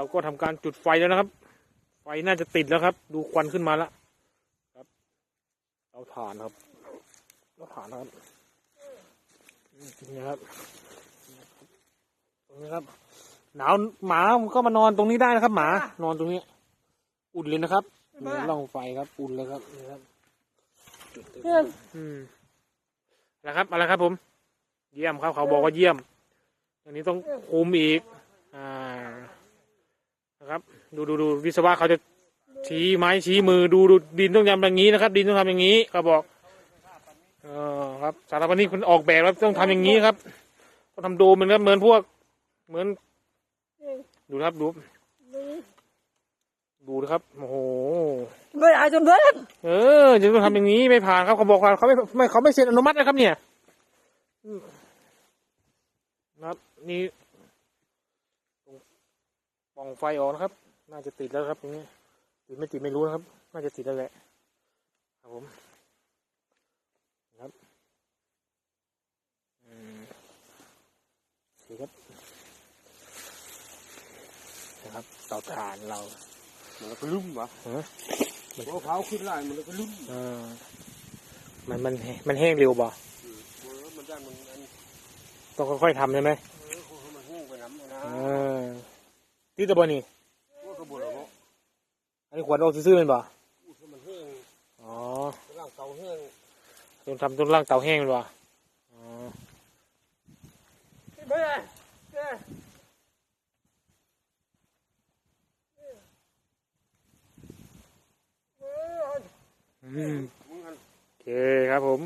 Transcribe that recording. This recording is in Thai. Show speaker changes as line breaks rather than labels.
เราก็ทำการจุดไฟแล้วนะครับ ไฟน่าจะติดแล้วครับ ดูควันขึ้นมาแล้วครับเตาถ่านครับเตาถ่านนะครับนี่ครับ ตรงนี้ครับ หนาวหมาก็มานอนตรงนี้ได้นะครับ หมา นอนตรงนี้ อุ่นเลยนะครับมีร่องไฟครับ อุ่นเลยครับนี่ครับอืมนะครับอะไรครับผม เยี่ยมครับเขาบอกว่าเยี่ยมอันนี้ต้องคุมอีกอ่านะ ครับ ดูดูดูวิศวะเขาจะชี้ไม้ชี้มือดูดูดินต้องทำอย่างนี้นะครับ ดินต้องทำอย่างนี้เขาบอกเออครับสถาปนิกคนออกแบบแล้วต้องทำอย่างนี้ครับต้องทำโดมเหมือนกับเหมือนพวก เหมือน ดูนะครับดูดูนะครับโอ้โห
ไม่ได้จนเบิด
เออจะต้องทำอย่างนี้ไม่ผ่านครับเขาบอกว่าเขาไม่ไม่เขาไม่เซ็นอนุมัตินะครับเนี่ยอืมนะครับนี่ตรง ปล่องไฟออกนะครับ น่าจะติดแล้วครับตรงนี้ติดไม่ติดไม่รู้นะครับ น่าจะติดแล้วแหละครับผมครับอืมโอเคครับนะครับเตาถ่านเรา
มันก็ลุ่มวะ
ฮะ
หัวเขาขึ้นไล่มันก็ลุ่ม
เออมันมันมันแห้งเร็วบ่
เออมันได้มันอัน
ต้องค่อยๆทำใช่ไหม
เออมันแห้งไปน้ำนะ
นี่ต่บ่นี่
ก็บ่ล้วเน
อันนี้ขวดออกซื้อๆเป็นบ่
อู้ถ้ามันแห้ง
อ๋อ
ร่างเตาแห้ง
ต้นทำต้นร่างเตาแห้งเบ่อ๋อเบ้เบ้อืมโอ
เคครับผม